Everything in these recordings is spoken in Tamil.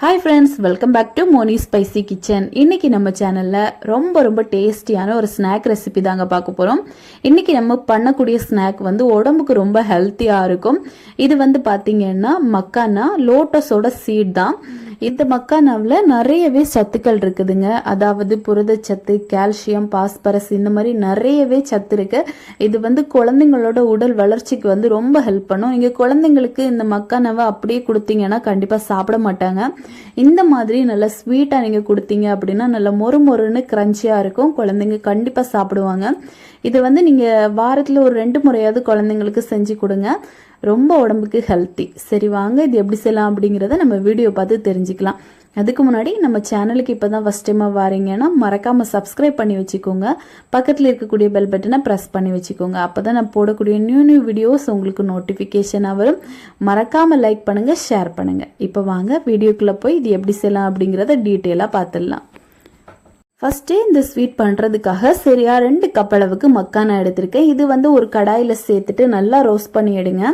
Hi friends welcome back to Moni spicy kitchen இன்னைக்கு நம்ம சேனலில் ரொம்ப ரொம்ப டேஸ்டியான ஒரு ஸ்நாக் ரெசிபி தாங்க பார்க்க போகிறோம் இன்னைக்கு நம்ம பண்ணக்கூடிய ஸ்நாக் வந்து உடம்புக்கு ரொம்ப ஹெல்த்தியாக இருக்கும். இது வந்து பார்த்திங்கன்னா மக்கானா லோட்டஸோட சீட் தான். இந்த மக்கானாவில் நிறையவே சத்துக்கள் இருக்குதுங்க. அதாவது புரதச்சத்து கால்சியம் பாஸ்பரஸ் இந்த மாதிரி நிறையவே சத்து இருக்கு. இது வந்து குழந்தைங்களோட உடல் வளர்ச்சிக்கு வந்து ரொம்ப ஹெல்ப் பண்ணும். இங்கே குழந்தைங்களுக்கு இந்த மக்கானாவை அப்படியே கொடுத்தீங்கன்னா கண்டிப்பாக சாப்பிட மாட்டாங்க. இந்த மாதிரி நல்லா ஸ்வீட்டாக நீங்கள் கொடுத்தீங்க அப்படின்னா நல்லா மொறு மொறுன்னு கிரன்ச்சியாக இருக்கும். குழந்தைங்க கண்டிப்பாக சாப்பிடுவாங்க. இது வந்து நீங்கள் வாரத்தில் ஒரு ரெண்டு முறையாவது குழந்தைங்களுக்கு செஞ்சு கொடுங்க. ரொம்ப உடம்புக்கு ஹெல்த்தி சரி வாங்க இது எப்படி செய்யலாம் அப்படிங்கிறத நம்ம வீடியோ பார்த்து தெரிஞ்சுக்கலாம். அதுக்கு முன்னாடி நம்ம சேனலுக்கு இப்போ தான் ஃபஸ்ட் டைமாக வரீங்கன்னா மறக்காமல் சப்ஸ்கிரைப் பண்ணி வச்சுக்கோங்க. பக்கத்தில் இருக்கக்கூடிய பெல் பட்டனை ப்ரெஸ் பண்ணி வச்சுக்கோங்க. அப்போ தான் நான் போடக்கூடிய நியூ நியூ வீடியோஸ் உங்களுக்கு நோட்டிஃபிகேஷனாக வரும். மறக்காமல் லைக் பண்ணுங்கள் ஷேர் பண்ணுங்கள் இப்போ வாங்க வீடியோக்குள்ளே போய் இது எப்படி செய்யலாம் அப்படிங்கிறத டீட்டெயிலாக பார்த்துடலாம். ஃபஸ்ட்டு இந்த ஸ்வீட் பண்ணுறதுக்காக சரியா ரெண்டு கப் அளவுக்கு மக்கானா எடுத்திருக்கேன். இது வந்து ஒரு கடாயில் சேர்த்துட்டு நல்லா ரோஸ்ட் பண்ணி எடுங்க.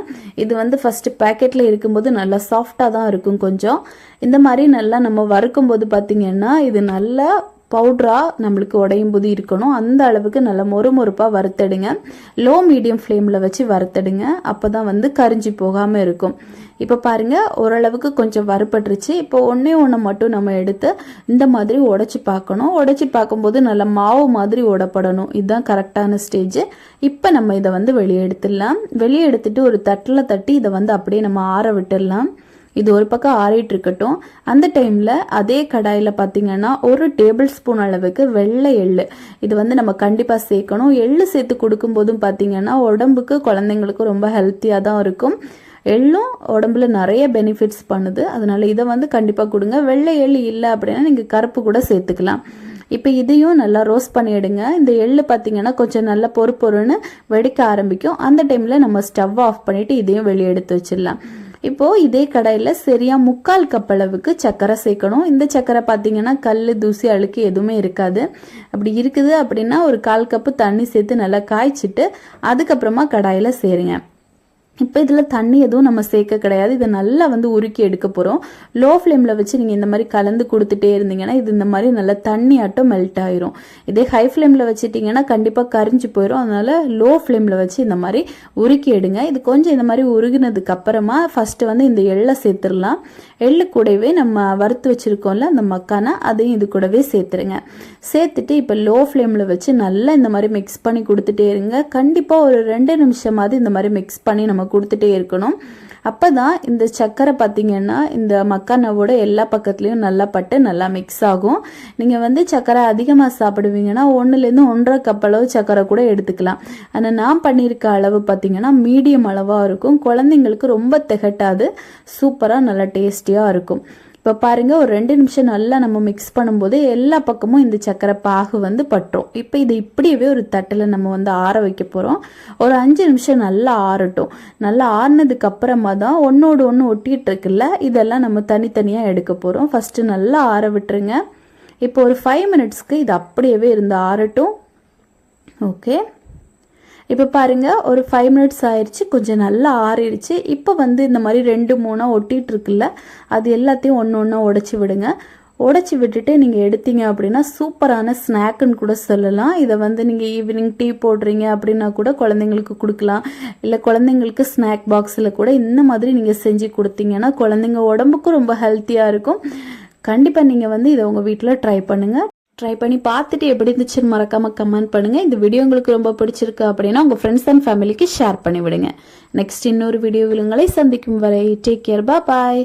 இது வந்து ஃபஸ்ட்டு பேக்கெட்டில் இருக்கும்போது நல்லா சாஃப்டாக தான் இருக்கும் கொஞ்சம். இந்த மாதிரி நல்லா நம்ம வறுக்கும் போது பார்த்தீங்கன்னா இது நல்லா பவுட்ரா நம்மளுக்கு உடையும் போது இருக்கணும். அந்த அளவுக்கு நல்லா மொறு மொறுப்பாக வறுத்தெடுங்க லோ மீடியம் ஃப்ளேமில் வச்சு வறுத்தெடுங்க. அப்போ தான் வந்து கரிஞ்சி போகாமல் இருக்கும். இப்போ பாருங்கள் ஓரளவுக்கு கொஞ்சம் வறுப்பட்டுருச்சு இப்போ ஒன்றே ஒன்று மட்டும் நம்ம எடுத்து இந்த மாதிரி உடச்சி பார்க்கணும். உடச்சி பார்க்கும்போது நல்லா மாவு மாதிரி உடப்படணும். இதுதான் கரெக்டான ஸ்டேஜ் இப்போ நம்ம இதை வந்து வெளியே எடுத்துடலாம். வெளியே எடுத்துட்டு ஒரு தட்டில் தட்டி இதை வந்து அப்படியே நம்ம ஆற விட்டுடலாம். இது ஒரு பக்கம் ஆறிட்டு இருக்கட்டும். அந்த டைம்ல அதே கடாயில பாத்தீங்கன்னா ஒரு டேபிள் ஸ்பூன் அளவுக்கு வெள்ளை எள்ளு. இது வந்து நம்ம கண்டிப்பா சேர்க்கணும். எள்ளு சேர்த்து கொடுக்கும் போதும் பாத்தீங்கன்னா உடம்புக்கு குழந்தைங்களுக்கு ரொம்ப ஹெல்த்தியா தான் இருக்கும். எள்ளும் உடம்புல நிறைய பெனிஃபிட்ஸ் பண்ணுது. அதனால இதை வந்து கண்டிப்பாக கொடுங்க. வெள்ளை எள்ளு இல்லை அப்படின்னா நீங்கள் கருப்பு கூட சேர்த்துக்கலாம். இப்போ இதையும் நல்லா ரோஸ்ட் பண்ணிடுங்க இந்த எள்ளு பார்த்தீங்கன்னா கொஞ்சம் நல்லா பொறு பொறுன்னு வெடிக்க ஆரம்பிக்கும். அந்த டைமில் நம்ம ஸ்டவ் ஆஃப் பண்ணிவிட்டு இதையும் வெளியே எடுத்து வச்சிடலாம். இப்போது இதே கடையில் சரியாக முக்கால் கப் அளவுக்கு சர்க்கரை சேர்க்கணும். இந்த சர்க்கரை பார்த்தீங்கன்னா கல் தூசி அழுக்கு எதுவுமே இருக்காது. அப்படி இருக்குது அப்படின்னா ஒரு கால் கப்பு தண்ணி சேர்த்து நல்லா காய்ச்சிட்டு அதுக்கப்புறமா கடாயில் சேருங்க. இப்போ இதில் தண்ணி எதுவும் நம்ம சேர்க்க கிடையாது. இதை நல்லா வந்து உருக்கி எடுக்க போகிறோம் லோ ஃப்ளேமில் வச்சு நீங்கள் இந்த மாதிரி கலந்து கொடுத்துட்டே இருந்தீங்கன்னா இது இந்த மாதிரி நல்லா தண்ணி ஆட்டம் மெல்ட் ஆயிரும். இதே ஹை ஃப்ளேமில் வச்சுட்டிங்கன்னா கண்டிப்பாக கரிஞ்சு போயிடும் அதனால் லோ ஃப்ளேமில் வச்சு இந்த மாதிரி உருக்கி எடுங்க. இது கொஞ்சம் இந்த மாதிரி உருகினதுக்கு அப்புறமா ஃபஸ்ட்டு வந்து இந்த எள்ளை சேர்த்துடலாம். எள்ளு கூடவே நம்ம வறுத்து வச்சுருக்கோம்ல அந்த மக்கானா அதையும் இது கூடவே சேர்த்துருங்க. சேர்த்துட்டு இப்போ லோ ஃப்ளேமில் வச்சு நல்லா இந்த மாதிரி மிக்ஸ் பண்ணி கொடுத்துட்டே இருங்க. கண்டிப்பாக ஒரு ரெண்டு நிமிஷமாவது இந்த மாதிரி மிக்ஸ் பண்ணி நம்ம கொடுத்துட்டே இருக்கணும். அப்போ தான் இந்த சர்க்கரை பார்த்தீங்கன்னா இந்த மக்கானாவோட எல்லா பக்கத்துலேயும் நல்லா பட்டு நல்லா மிக்ஸ் ஆகும். நீங்கள் வந்து சர்க்கரை அதிகமாக சாப்பிடுவீங்கன்னா ஒன்றுலேருந்து ஒன்றரை கப் அளவு சர்க்கரை கூட எடுத்துக்கலாம். ஆனால் நான் பண்ணியிருக்க அளவு பார்த்தீங்கன்னா மீடியம் அளவாக இருக்கும். குழந்தைங்களுக்கு ரொம்ப திகட்டாது. சூப்பராக நல்லா டேஸ்டியாக இருக்கும். இப்போ பாருங்கள் ஒரு ரெண்டு நிமிஷம் நல்லா நம்ம மிக்ஸ் பண்ணும்போது எல்லா பக்கமும் இந்த சக்கரை பாகு வந்து பட்டுரும். இப்போ இது இப்படியவே ஒரு தட்டில் நம்ம வந்து ஆற வைக்க போகிறோம் ஒரு அஞ்சு நிமிஷம் நல்லா ஆறட்டும். நல்லா ஆறினதுக்கு அப்புறமா தான் ஒன்றோடு ஒன்று ஒட்டிகிட்டு இருக்குல்ல இதெல்லாம் நம்ம தனித்தனியாக எடுக்க போகிறோம் ஃபஸ்ட்டு நல்லா ஆற விட்டுருங்க. இப்போ ஒரு ஃபைவ் மினிட்ஸ்க்கு இது அப்படியவே இருந்து ஆறட்டும். ஓகே இப்போ பாருங்கள் ஒரு ஃபைவ் மினிட்ஸ் ஆயிடுச்சு கொஞ்சம் நல்லா ஆறிடுச்சு. இப்போ வந்து இந்த மாதிரி ரெண்டு மூணாக ஒட்டிகிட்டு இருக்குல்ல அது எல்லாத்தையும் ஒன்று ஒன்றா உடச்சி விடுங்க. உடச்சி விட்டுட்டு நீங்கள் எடுத்தீங்க அப்படின்னா சூப்பரான ஸ்நாக்குன்னு கூட சொல்லலாம். இதை வந்து நீங்கள் ஈவினிங் டீ போடுறீங்க அப்படின்னா கூட குழந்தைங்களுக்கு கொடுக்கலாம். இல்லை குழந்தைங்களுக்கு ஸ்நாக் பாக்ஸில் கூட இந்த மாதிரி நீங்கள் செஞ்சு கொடுத்தீங்கன்னா குழந்தைங்க உடம்புக்கும் ரொம்ப ஹெல்த்தியாக இருக்கும். கண்டிப்பாக நீங்கள் வந்து இதை உங்கள் வீட்டில் ட்ரை பண்ணுங்கள் ட்ரை பண்ணி பார்த்துட்டு எப்படி இருந்துச்சுன்னு மறக்காம கமெண்ட் பண்ணுங்க. இந்த வீடியோ உங்களுக்கு ரொம்ப பிடிச்சிருக்கு அப்படின்னா உங்க ஃப்ரெண்ட்ஸ் அண்ட் ஃபேமிலிக்கு ஷேர் பண்ணி விடுங்க நெக்ஸ்ட் இன்னொரு வீடியோ விழுங்களை சந்திக்கும் வரை டேக் கேர் பா பாய்